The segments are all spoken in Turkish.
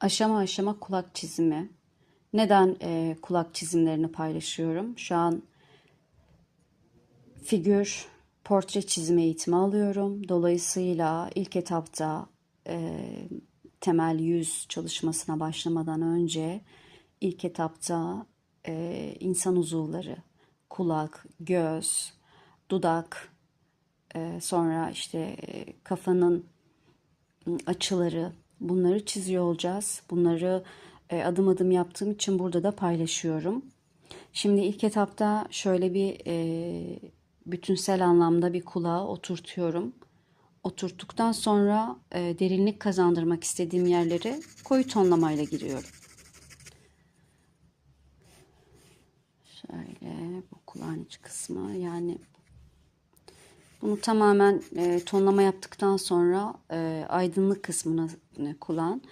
aşama aşama kulak çizimi. Neden e, kulak çizimlerini paylaşıyorum? Şu an figür, portre çizimi eğitimi alıyorum. Dolayısıyla ilk etapta e, temel yüz çalışmasına başlamadan önce ilk etapta e, insan uzuvları, kulak, göz, dudak, e, sonra işte e, kafanın açıları bunları çiziyor olacağız. Bunları e, adım adım yaptığım için burada da paylaşıyorum. Şimdi ilk etapta şöyle bir e, bütünsel anlamda bir kulağa oturtuyorum. Oturttuktan sonra e, derinlik kazandırmak istediğim yerlere koyu tonlamayla giriyorum. Şöyle bu kulağın iç kısmı yani bunu tamamen e, tonlama yaptıktan sonra e, aydınlık kısmını e, kulağın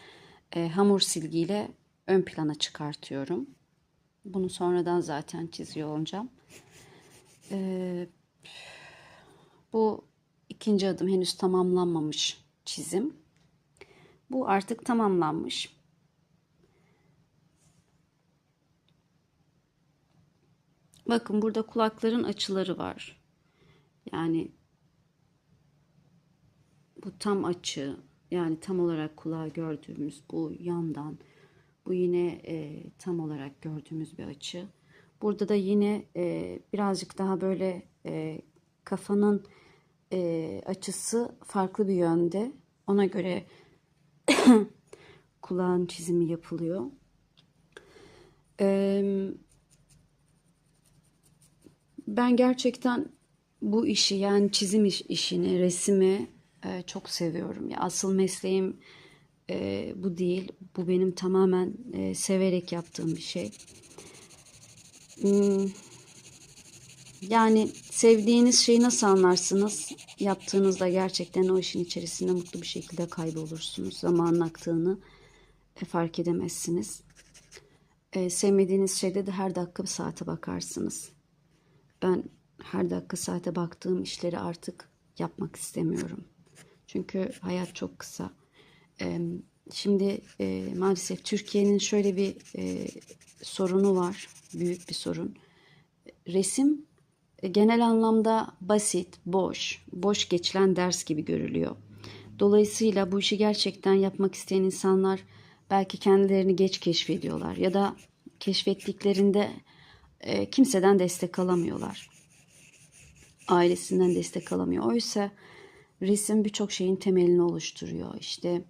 e, hamur silgiyle ön plana çıkartıyorum. Bunu sonradan zaten çiziyor olacağım. E, bu ikinci adım henüz tamamlanmamış çizim. Bu artık tamamlanmış. Bakın burada kulakların açıları var. Yani bu tam açı yani tam olarak kulağı gördüğümüz bu yandan bu yine e, tam olarak gördüğümüz bir açı. Burada da yine e, birazcık daha böyle e, kafanın e, açısı farklı bir yönde. Ona göre kulağın çizimi yapılıyor. E, ben gerçekten bu işi yani çizim iş, işini, resmi e, çok seviyorum. Ya asıl mesleğim e, bu değil. Bu benim tamamen e, severek yaptığım bir şey. Hmm, yani sevdiğiniz şeyi nasıl anlarsınız? Yaptığınızda gerçekten o işin içerisinde mutlu bir şekilde kaybolursunuz. Zamanın aktığını e, fark edemezsiniz. E, sevmediğiniz şeyde de her dakika saate bakarsınız. Ben her dakika saate baktığım işleri artık yapmak istemiyorum. Çünkü hayat çok kısa. Şimdi e, maalesef Türkiye'nin şöyle bir e, sorunu var. Büyük bir sorun. Resim e, genel anlamda basit, boş, boş geçilen ders gibi görülüyor. Dolayısıyla bu işi gerçekten yapmak isteyen insanlar belki kendilerini geç keşfediyorlar ya da keşfettiklerinde e, kimseden destek alamıyorlar. Ailesinden destek alamıyor. Oysa resim birçok şeyin temelini oluşturuyor. İşte